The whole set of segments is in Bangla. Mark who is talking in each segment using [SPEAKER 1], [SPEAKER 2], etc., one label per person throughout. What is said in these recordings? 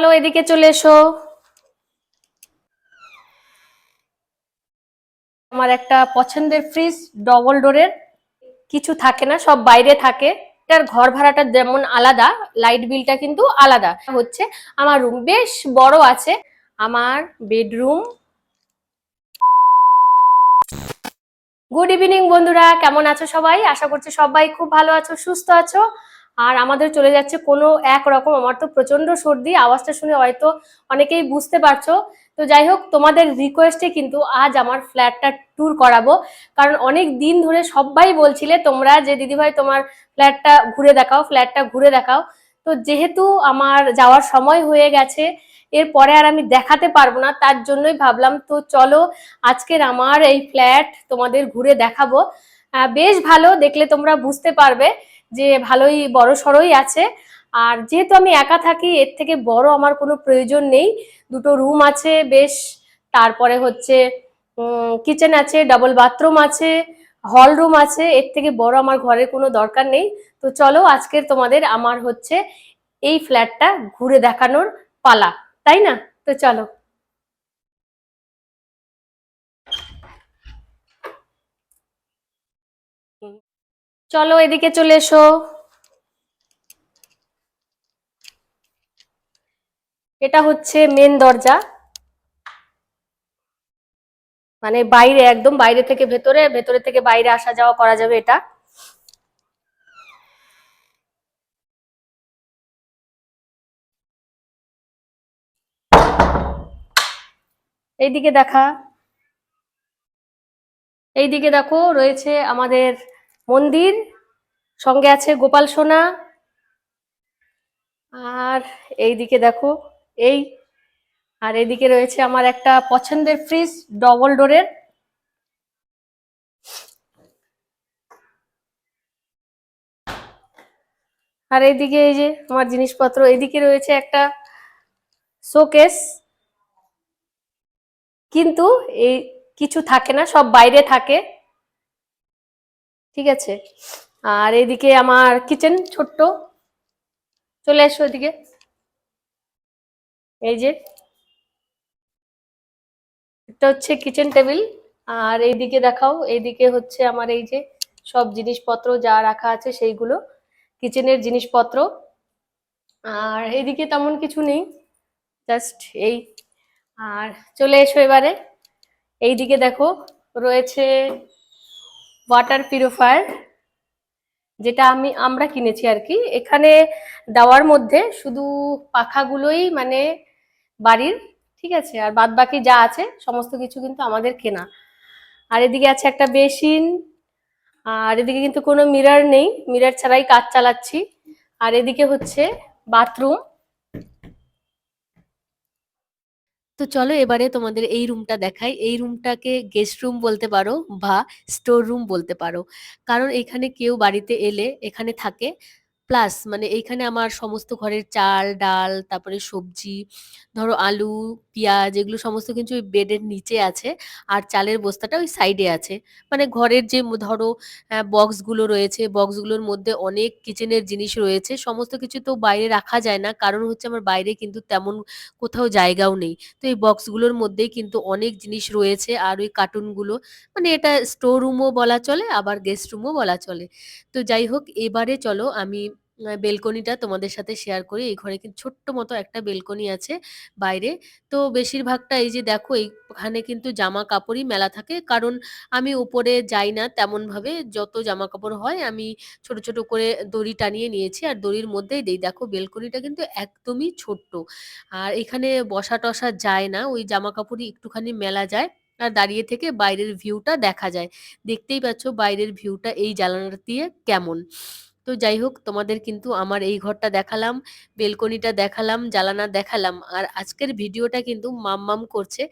[SPEAKER 1] চলো এদিকে চলে এসো। আমার একটা পছন্দের ফ্রিজ ডবল ডোরের কিছু থাকে না, সব বাইরে থাকে। এটার ঘর ভাড়াটা যেমন আলাদা লাইট বিলটা কিন্তু আলাদা। হচ্ছে আমার রুম বেশ বড় আছে, আমার বেডরুম গুড ইভিনিং বন্ধুরা, কেমন আছো সবাই? আশা করছি সবাই খুব ভালো আছো, সুস্থ আছো। আর আমাদের চলে যাচ্ছে কোনো এক রকম, আমার তো প্রচণ্ড সর্দি, আওয়াজটা শুনে হয়তো অনেকেই বুঝতে পারছ। তো যাই হোক, তোমাদের রিকোয়েস্টে কিন্তু আজ আমার ফ্ল্যাটটা ট্যুর করাবো। কারণ অনেক দিন ধরে সবাই বলছিলে তোমরা যে, দিদিভাই, তোমার ফ্ল্যাটটা ঘুরে দেখাও ফ্ল্যাটটা ঘুরে দেখাও। তো যেহেতু আমার যাওয়ার সময় হয়ে গেছে, এরপরে আর আমি দেখাতে পারব না, তার জন্যই ভাবলাম, তো চলো আজকের আমার এই ফ্ল্যাট তোমাদের ঘুরে দেখাবো। বেশ ভালো, দেখলে তোমরা বুঝতে পারবে। যে ভালোই বড় সড়ই আছে। আর যেহেতু আমি একা থাকি, এর থেকে বড় আমার কোনো প্রয়োজন নেই। দুটো রুম আছে বেশ। তারপরে হচ্ছে কিচেন আছে ডাবল বাথরুম আছে হল রুম আছে। এর থেকে বড় আমার ঘরের কোনো দরকার নেই। তো চলো, আজকের তোমাদের আমার হচ্ছে এই ফ্ল্যাটটা ঘুরে দেখানোর পালা। তাই না? তো চলো। চলো এদিকে চলে এসো। এটা হচ্ছে মেন দরজা। মানে বাইরে, একদম বাইরে থেকে ভেতরে ভেতরে থেকে বাইরে আসা যাওয়া করা যাবে এটা। এইদিকে দেখা। এইদিকে দেখো, রয়েছে আমাদের মন্দির, সঙ্গে আছে গোপাল সোনা। আর এই দিকে দেখো, এই, আর এদিকে রয়েছে আমার একটা পছন্দের ফ্রিজ ডবল ডোরের আর এইদিকে এই যে আমার জিনিসপত্র এদিকে রয়েছে একটা শোকেস কিন্তু এই কিছু থাকে না, সব বাইরে থাকে। ঠিক আছে? আর এদিকে আমার কিচেন ছোট্ট। চলে এসো এদিকে। এই যে, এটা হচ্ছে কিচেন টেবিল আর এইদিকে দেখাও, এইদিকে হচ্ছে আমার এই যে সব জিনিসপত্র যা রাখা আছে সেইগুলো কিচেনের জিনিসপত্র। আর এইদিকে তেমন কিছু নেই জাস্ট এই। আর চলে এসো এবারে। এইদিকে দেখো, রয়েছে ওয়াটার পিউরিফায়ার যেটা আমি, আমরা কিনেছি আর কি। এখানে দেওয়ার মধ্যে শুধু পাখাগুলোই মানে বাড়ির, ঠিক আছে? আর বাদ বাকি যা আছে, সমস্ত কিছু কিন্তু আমাদের কেনা। আর এদিকে আছে একটা বেসিন, আর এদিকে কিন্তু কোনো মিরর নেই। মিরর ছাড়াই কাজ চালাচ্ছি। আর এদিকে হচ্ছে বাথরুম। তো চলো এবারে তোমাদের এই রুমটা দেখাই। এই রুমটাকে গেস্ট রুম বলতে পারো বা স্টোর রুম বলতে পারো। কারণ এখানে কেউ বাড়িতে এলে, এখানে থাকে। প্লাস মানে এইখানে আমার সমস্ত ঘরের চাল, ডাল, তারপরে সবজি, ধরো আলু, পেঁয়াজ এগুলো সমস্ত কিছু ওই বেডের নিচে আছে আর চালের বস্তাটা ওই সাইডে আছে। মানে ঘরের যে ধরো বক্সগুলো রয়েছে বক্সগুলোর মধ্যে অনেক কিচেনের জিনিস রয়েছে, সমস্ত কিছু তো বাইরে রাখা যায় না। কারণ হচ্ছে আমার বাইরে কিন্তু তেমন কোথাও জায়গাও নেই। তো এই বক্সগুলোর মধ্যেই কিন্তু অনেক জিনিস রয়েছে আর ওই কার্টুনগুলো মানে এটা স্টোর রুমও বলা চলে, আবার গেস্ট রুমও বলা চলে। তো যাই হোক, এবারে চলো আমি বেলকনিটা তোমাদের সাথে শেয়ার করি। এই ঘরে কিন্তু ছোট্ট মতো একটা বেলকনি আছে বাইরে। তো বেশিরভাগটা এই যে দেখো, এইখানে কিন্তু জামা কাপড়ই মেলা থাকে। কারণ আমি উপরে যাই না তেমন ভাবে যত জামা কাপড় হয়, আমি ছোট ছোট করে দড়ি টানিয়ে নিয়েছি। আর দড়ির মধ্যেই দিই। দেখো, বেলকনিটা কিন্তু একদমই ছোট্ট। আর এখানে বসা টসা যায় না। ওই জামা কাপড়ই একটুখানি মেলা যায়। আর দাঁড়িয়ে থেকে বাইরের ভিউটা দেখা যায়। দেখতেই পাচ্ছ, বাইরের ভিউটা এই জানালা দিয়ে কেমন। তো যাই হোক, তোমাদের কিন্তু আমার এই ঘরটা দেখালাম, বেলকনিটা দেখালাম, জানালা দেখালাম, আর আজকের ভিডিওটা কিন্তু মাম্মাম করছে,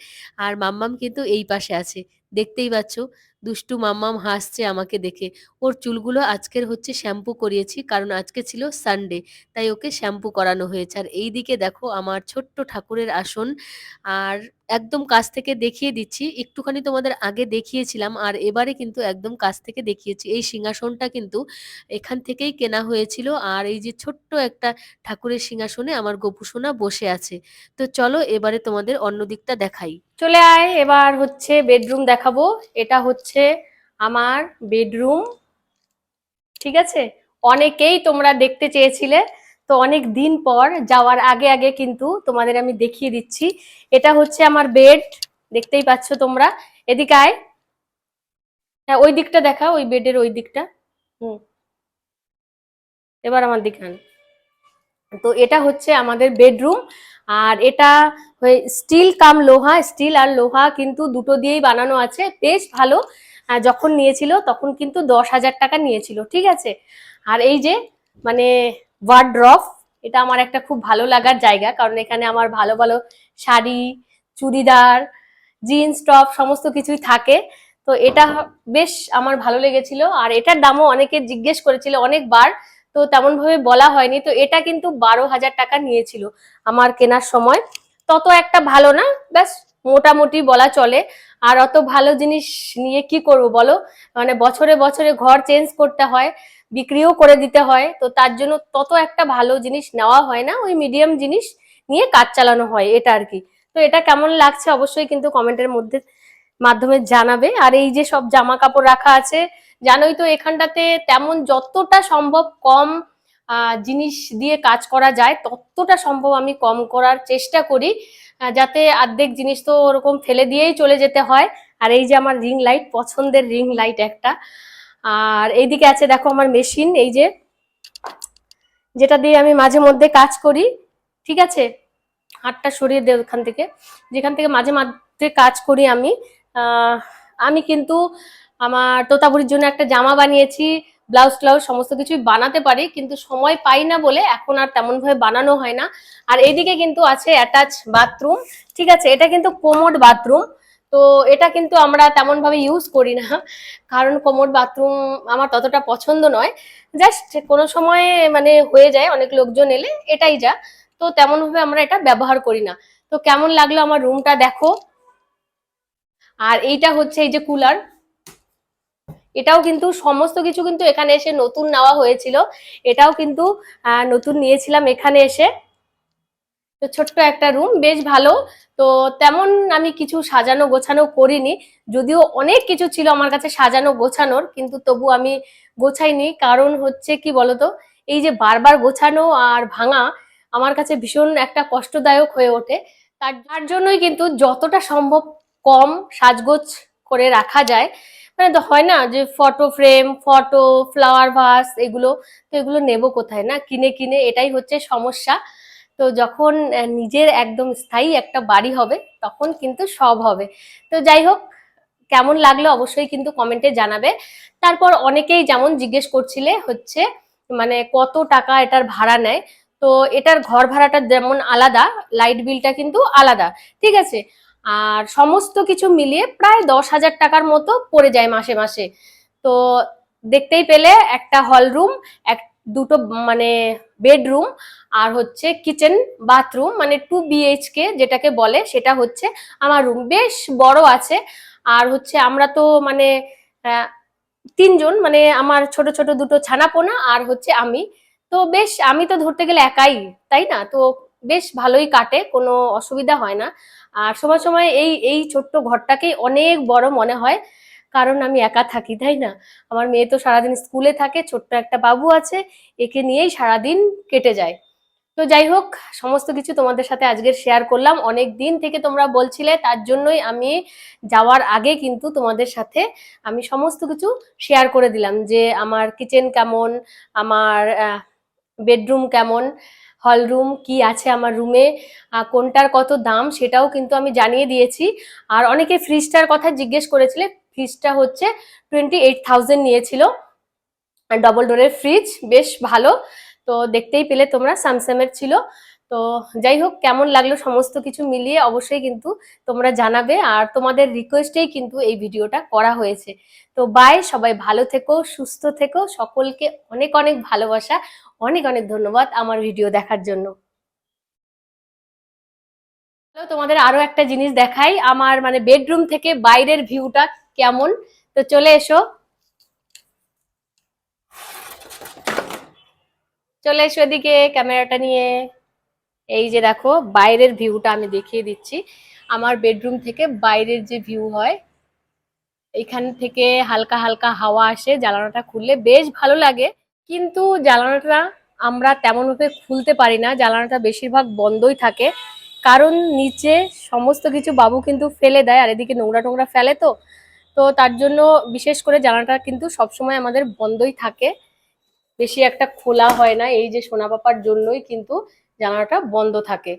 [SPEAKER 1] আর মাম্মাম কিন্তু এই পাশে আছে। দেখতেই পাচ্ছ, দুষ্টু মাম্মাম হাসছে আমাকে দেখে। ওর চুলগুলো আজকের হচ্ছে শ্যাম্পু করিয়েছি, কারণ আজকে ছিল সানডে তাই ওকে শ্যাম্পু করানো হয়েছে। আর এই দিকে দেখো, আমার ছোট্ট ঠাকুরের আসন, আর একদম কাছ থেকে দেখিয়ে দিচ্ছি। একটুখানি তোমাদের আগে দেখিয়েছিলাম আর এবারে কিন্তু একদম কাছ থেকে দেখিয়েছি। এই সিংহাসনটা কিন্তু এখান থেকেই কেনা হয়েছিল আর এই যে ছোট্ট একটা ঠাকুরের সিংহাসনে আমার গোপুসোনা বসে আছে। তো চলো এবারে তোমাদের অন্য দিকটা দেখাই। চলে আয়, এবার হচ্ছে বেডরুম দেখাবো। এটা হচ্ছে আমার বেডরুম। ঠিক আছে? অনেকেই তোমরা দেখতে চেয়েছিলে। তো অনেক দিন পর যাওয়ার আগে আগে কিন্তু তোমাদের আমি দেখিয়ে দিচ্ছি। এটা হচ্ছে আমার বেড দেখতেই পাচ্ছ তোমরা। এদিকে আয়। হ্যাঁ ওই দিকটা দেখা, ওই বেডের ওই দিকটা। হুম। এবার আমার দিকে। তো এটা হচ্ছে আমাদের বেডরুম আর এটা স্টিল কাম লোহা স্টিল আর লোহা কিন্তু দুটো দিয়েই বানানো আছে। বেশ ভালো। যখন নিয়েছিল তখন কিন্তু দশ হাজার টাকা নিয়েছিল, ঠিক আছে? আর এই যে মানে ওয়ার্ড্রফ এটা আমার একটা খুব ভালো লাগার জায়গা, কারণ এখানে আমার ভালো ভালো শাড়ি, চুড়িদার জিন্স টপ সমস্ত কিছুই থাকে। তো এটা বেশ আমার ভালো লেগেছিল, আর এটার দামও অনেকে জিজ্ঞেস করেছিল অনেকবার, তো তেমন ভাবে বলা হয়নি। তো এটা কিন্তু বারো হাজার টাকা নিয়েছিল আমার কেনার সময়। তত একটা ভালো না, ব্যাস মোটামুটি বলা চলে। আর অত ভালো জিনিস নিয়ে কি করব বলো? মানে বছরে বছরে ঘর চেঞ্জ করতে হয়। বিক্রিও করে দিতে হয়। তো তার জন্য তত একটা ভালো জিনিস নেওয়া হয় না, ওই মিডিয়াম জিনিস নিয়ে কাজ চালানো হয়, এটা আর কি। তো এটা কেমন লাগছে অবশ্যই কিন্তু কমেন্টের মধ্যে মাধ্যমে জানাবে। আর এই যে সব জামা কাপড় রাখা আছে, জানোই তো এখানটাতে তেমন যতটা সম্ভব কম জিনিস দিয়ে কাজ করা যায়, ততটা সম্ভব আমি কম করার চেষ্টা করি যাতে অর্ধেক জিনিস তো ওরকম ফেলে দিয়েই চলে যেতে হয়। আর এই যে আমার রিং লাইট পছন্দের রিং লাইট একটা আর এইদিকে আছে, দেখো আমার মেশিন এই যে, যেটা দিয়ে আমি মাঝে মধ্যে কাজ করি, ঠিক আছে? হাতটা সরিয়ে দেয় ওখান থেকে। যেখান থেকে মাঝে মাঝে কাজ করি আমি আমি কিন্তু আমার তোতাবুরির জন্য একটা জামা বানিয়েছি, ব্লাউজ ট্লাউজ সমস্ত কিছুই বানাতে পারি, কিন্তু সময় পাই না বলে এখন আর তেমন ভাবে বানানো হয় না। আর এইদিকে কিন্তু আছে অ্যাটাচ বাথরুম ঠিক আছে? এটা কিন্তু কোমোড বাথরুম তো এটা কিন্তু আমরা তেমন ভাবে ইউজ করি না। কারণ কোমোড বাথরুম আমার ততটা পছন্দ নয়। জাস্ট কোনো সময় মানে হয়ে যায়, অনেক লোকজন এলে এটাই যা। তো তেমন ভাবে আমরা এটা ব্যবহার করি না। তো কেমন লাগল আমার রুমটা দেখো। আর এইটা হচ্ছে এই যে কুলার এটাও কিন্তু সমস্ত কিছু কিন্তু এখানে এসে নতুন নেওয়া হয়েছিল। এটাও কিন্তু নতুন নিয়েছিলাম এখানে এসে। তো ছোট্ট একটা রুম বেশ ভালো। তো তেমন আমি কিছু সাজানো গোছানো করিনি। যদিও অনেক কিছু ছিল আমার কাছে সাজানো গোছানোর, কিন্তু তবু আমি গোছাইনি। কারণ হচ্ছে কি বলতো, এই যে বারবার গোছানো আর ভাঙা আমার কাছে ভীষণ একটা কষ্টদায়ক হয়ে ওঠে। তার তার জন্যই কিন্তু যতটা সম্ভব কম সাজগোজ করে রাখা যায়। মানে হয় না যে photo frame photo flower vase এগুলো, তো এগুলো নেব কোথায় না? কিনে কিনে এটাই হচ্ছে সমস্যা। তো যখন নিজের একদম স্থায়ী একটা বাড়ি হবে, তখন কিন্তু সব হবে। তো যাই হোক, কেমন লাগল অবশ্যই কিন্তু কমেন্টে জানাবে। তারপর অনেকেই যেমন জিজ্ঞেস করছিলে হচ্ছে মানে কত টাকা এটার ভাড়া নেয়? তো এটার ঘর ভাড়াটা যেমন আলাদা লাইট বিলটা কিন্তু আলাদা, ঠিক আছে? আর সমস্ত কিছু মিলিয়ে প্রায় দশ হাজার টাকার মতো পড়ে যায় মাসে মাসে। তো দেখতেই পেলে একটা হল রুম এক দুটো মানে বেডরুম আর হচ্ছে কিচেন বাথরুম মানে টু বিএইচকে যেটাকে বলে, সেটা হচ্ছে আমার রুম বেশ বড় আছে। আর হচ্ছে আমরা তো মানে তিনজন মানে আমার ছোট ছোট দুটো ছানাপোনা আর হচ্ছে আমি। তো বেশ, আমি তো ধরতে গেলে একাই, তাই না? তো বেশ ভালোই কাটে, কোনো অসুবিধা হয় না। আর সময় সময় এই এই ছোট্ট ঘরটাকেই অনেক বড় মনে হয়। কারণ আমি একা থাকি, তাই না? আমার মেয়ে তো সারাদিন স্কুলে থাকে, ছোট্ট একটা বাবু আছে, একে নিয়েই সারাদিন কেটে যায়। তো যাই হোক, সমস্ত কিছু তোমাদের সাথে আজকের শেয়ার করলাম। অনেক দিন থেকে তোমরা বলছিলে, তার জন্যই আমি যাওয়ার আগে কিন্তু তোমাদের সাথে আমি সমস্ত কিছু শেয়ার করে দিলাম যে আমার কিচেন কেমন, আমার বেডরুম কেমন হল রুম কি আছে আমার রুমে কোনটার কত দাম সেটাও কিন্তু আমি জানিয়ে দিয়েছি। আর অনেকে ফ্রিজটার কথা জিজ্ঞেস করেছিলে ফ্রিজটা হচ্ছে টোয়েন্টি এইট থাউজেন্ড নিয়েছিল ডবল ডোরের ফ্রিজ বেশ ভালো। তো দেখতেই পেলে তোমরা স্যামসাংয়ের ছিল। তো যাই হোক, কেমন লাগল সমস্ত কিছু মিলিয়ে অবশ্যই কিন্তু তোমরা জানাবে। আর তোমাদের রিকোয়েস্টেই কিন্তু এই ভিডিওটা করা হয়েছে। তো বাই সবাই ভালো থেকো, সুস্থ থেকো। সকলকে অনেক অনেক ভালোবাসা, অনেক অনেক ধন্যবাদ আমার ভিডিও দেখার জন্য। তোমাদের আরও একটা জিনিস দেখাই, আমার মানে বেডরুম থেকে বাইরের ভিউটা কেমন? তো চলে এসো। চলে এসো এদিকে ক্যামেরাটা নিয়ে। এই যে দেখো, বাইরের ভিউটা আমি দেখিয়ে দিচ্ছি। আমার বেডরুম থেকে বাইরের যে ভিউ হয়, এখান থেকে হালকা হালকা হাওয়া আসে, জানালাটা খুললে বেশ ভালো লাগে। কিন্তু জানালাটা আমরা তেমনভাবে খুলতে পারি না, জানালাটা বেশিরভাগ বন্ধই থাকে। কারণ নিচে সমস্ত কিছু বাবু কিন্তু ফেলে দেয়, আর এদিকে নোংরা টোংরা ফেলে তো। তো তার জন্য বিশেষ করে জানাটা কিন্তু সবসময় আমাদের বন্ধই থাকে। বেশি একটা খোলা হয় না, এই যে সোনা পাপার জন্যই কিন্তু জানালাটা বন্ধ থাকে।